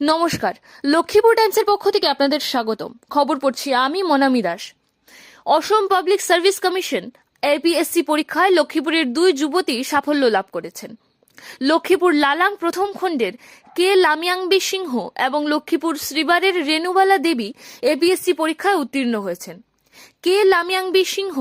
নমস্কার। লক্ষ্মীপুর টাইমসের পক্ষ থেকে আপনাদের স্বাগতম। খবর পড়ছি আমি Monami Das. Assam public service commission APSC পরীক্ষায় লক্ষ্মীপুরের দুই যুবতী সাফল্য লাভ করেছেন। লক্ষ্মীপুর লালাং প্রথম খণ্ডের কে লামিয়াংবি সিংহ এবং লক্ষ্মীপুর শ্রীবারের রেণুবালা দেবী এপিএসসি পরীক্ষায় উত্তীর্ণ হয়েছেন। কে লামিয়াংবি সিংহ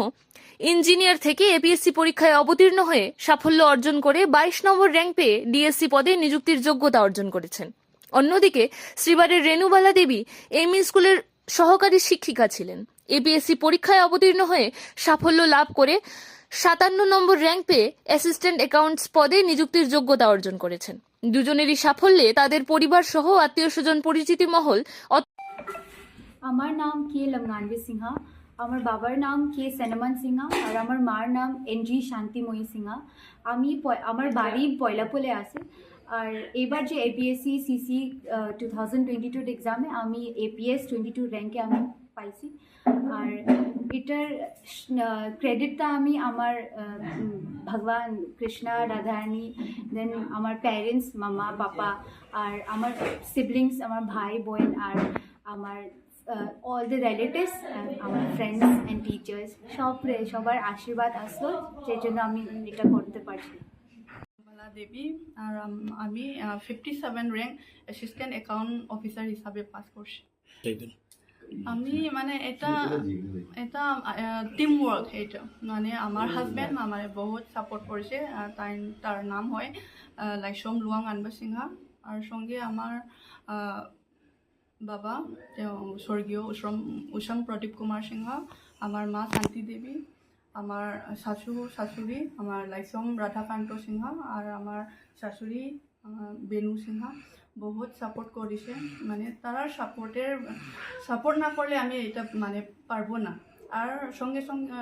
ইঞ্জিনিয়ার থেকে এপিএসসি পরীক্ষায় অবতীর্ণ হয়ে সাফল্য অর্জন করে বাইশ নম্বর র্যাঙ্ক পেয়ে ডিএসসি পদে নিযুক্তির যোগ্যতা অর্জন করেছেন। অন্যদিকে শ্রীবারের রেণুবালা দেবী এমই স্কুলের সহকারী শিক্ষিকা ছিলেন। এপিএসসি পরীক্ষায় অবতীর্ণ হয়ে সাফল্য লাভ করে সাতান্ন নম্বর র্যাঙ্ক পেয়ে অ্যাসিস্ট্যান্ট অ্যাকাউন্টস পদে নিযুক্তির যোগ্যতা অর্জন করেছেন। দুজনেরই সাফল্যে তাদের পরিবার সহ আত্মীয় স্বজন পরিচিতি মহল আমার নাম কে লমগানবি সিনহা, আমার বাবার নাম কে সেনমান সিনহা, আর আমার মার নাম এন জি শান্তিময়ী সিনহা। আমি আমার বাড়ি পয়লাপোলে আছে। আর এবার যে APSC CC two thousand twenty টুর এক্সামে আমি এপিএস টোয়েন্টি টু র্যাঙ্কে আমি পাইছি। আর এটার ক্রেডিটটা আমি আমার ভগবান কৃষ্ণা, রাধারানী দেন আমার প্যারেন্টস মামা, পাপা আর আমার সিবলিংস আমার ভাই, বোন আর আমার অল দ্য রিলেটিভস আমার ফ্রেন্ডস অ্যান্ড টিচার্স সব সবার আশীর্বাদ আসলো সেই জন্য আমি এটা করতে পারছি। দেবী আর আমি fifty seven rank assistant account officer হিসাবে পাস করছি। আমি মানে এটা এটা টিম ওয়ার্ক এইটো মানে আমার হাজবেণ্ড আমার বহুত ছাপোর্ট কৰিছে তাই তাৰ নাম হয় আহ, লাইচম লুৱাং আনবা সিংহা। আৰু সঙ্গে আমাৰ বাবা তেওঁ স্বৰ্গীয় উচম উচম প্ৰদীপ কুমাৰ সিংহ আমাৰ মা শান্তি দেৱী আমাৰ শাশু, শাশুড়ি আমাৰ লাইচম ৰাধাকান্ত সিংহ আৰু আমাৰ শাশুড়ি বেনু সিংহ বহুত সাপোর্ট করেছে। মানে তারা সাপোর্টের সাপোর্ট না করলে আমি এটা মানে পারব না। আর সঙ্গে সঙ্গে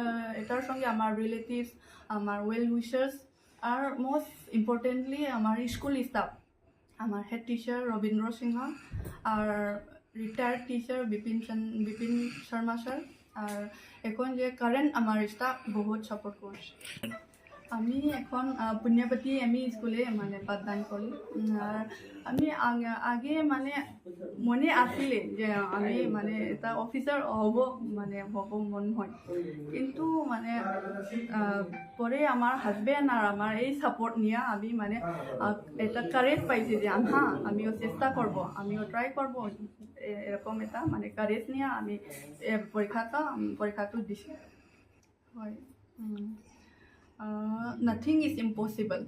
এটার সঙ্গে আমার রিলেটিভস আমার ওয়েল উইশার্স আর মোস্ট ইম্পর্টেন্টলি আমার স্কুল স্টাফ আমার হেড টিচার রবীন্দ্র সিংহ আর retired teacher Bipin Bipin Sharma sir আর এখন যে কারেন্ট আমার স্টাফ বহুত সাপোর্ট করছে আমি এখন পুণ্যপতি ই স্কুলে মানে পাঠদান করি। আর আমি আগে মানে মনে আসলে যে আমি মানে এটা অফিসার হব মানে হব মন হয়। কিন্তু মানে পরে আমার হাজবেন্ড আর আমার এই সাপোর্ট নিয়ে আমি মানে এটা কারেজ পাইছি যে হ্যাঁ আমিও চেষ্টা করব, আমিও ট্রাই করব। এরকম এটা মানে কারেজ নিয়ে আমি পরীক্ষাটা পরীক্ষাটো দিছি। হয়। নাথিং ইজ ইম্পচিবল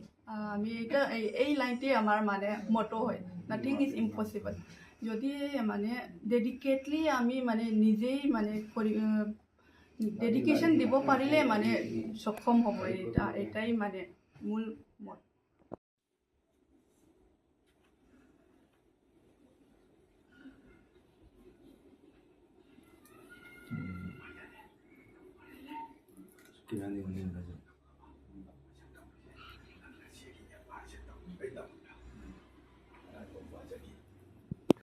আমি এটা এই- এই লাইনটোৱে আমাৰ মানে মটো হয়। নাথিং ইজ ইম্পচিবল যদি মানে ডেডিকেটলি আমি মানে নিজেই মানে কৰি ডেডিকেশ্যন দিব পাৰিলে মানে সক্ষম হ'ব। এটা এটাই মানে মূল মত। কিমান?